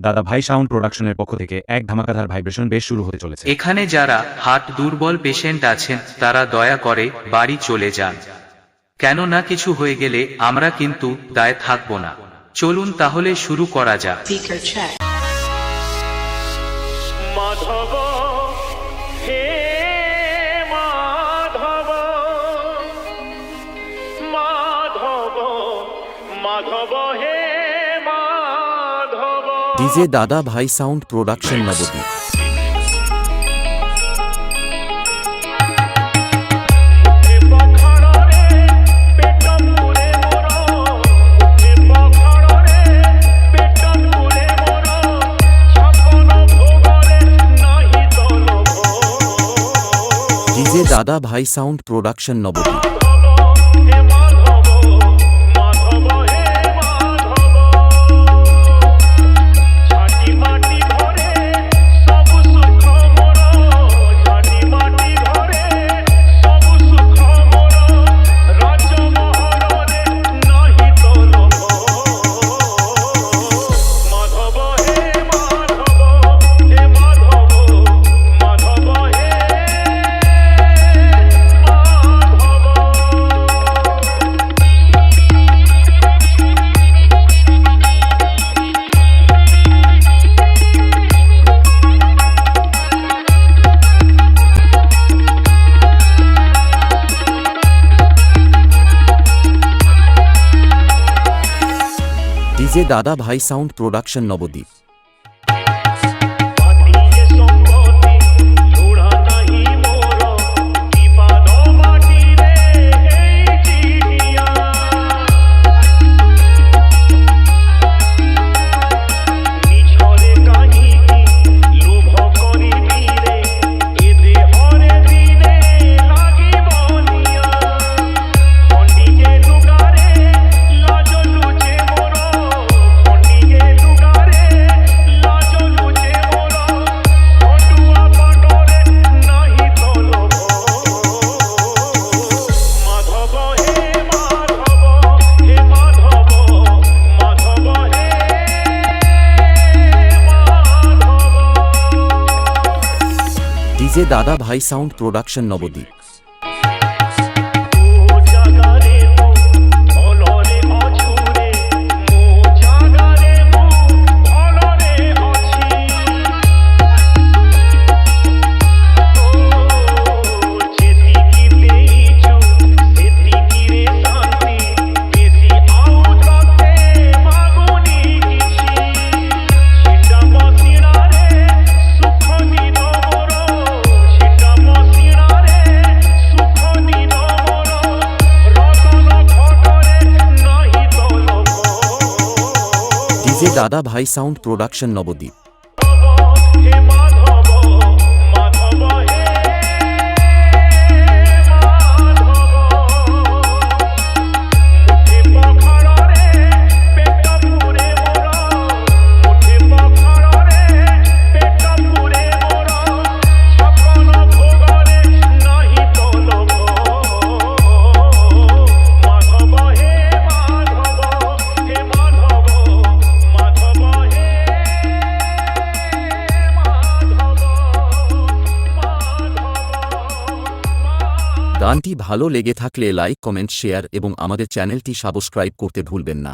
দাদা ভাই সাউন্ড প্রোডাকশনের পক্ষ থেকে এক ধামাকাধার ভাইব্রেশন বেশ শুরু হতে চলেছে। এখানে যারা হার্ট দুর্বল পেশেন্ট আছেন তারা দয়া করে বাড়ি চলে যান। কেননা কিছু হয়ে গেলে আমরা কিন্তু দায় থাকব না। চলুন তাহলে শুরু করা যাক. মাধব হে মাধব মাধব মাধব হে ডিজে দাদা ভাই সাউন্ড প্রোডাকশন নবদ্বীপ। দাদা ভাই সাউন্ড প্রোডাকশন নবদ্বীপ। ডিজে দাদা ভাই সাউন্ড প্রোডাকশন নবদ্বীপ। ডিজে দাদা ভাই সাউন্ড প্রোডাকশন নবদ্বীপ। ডিজে দাদা ভাই সাউন্ড প্রোডাকশন নবদ্বীপ। গানটি ভালো লেগে থাকলে লাইক কমেন্ট শেয়ার এবং আমাদের চ্যানেলটি সাবস্ক্রাইব করতে ভুলবেন না।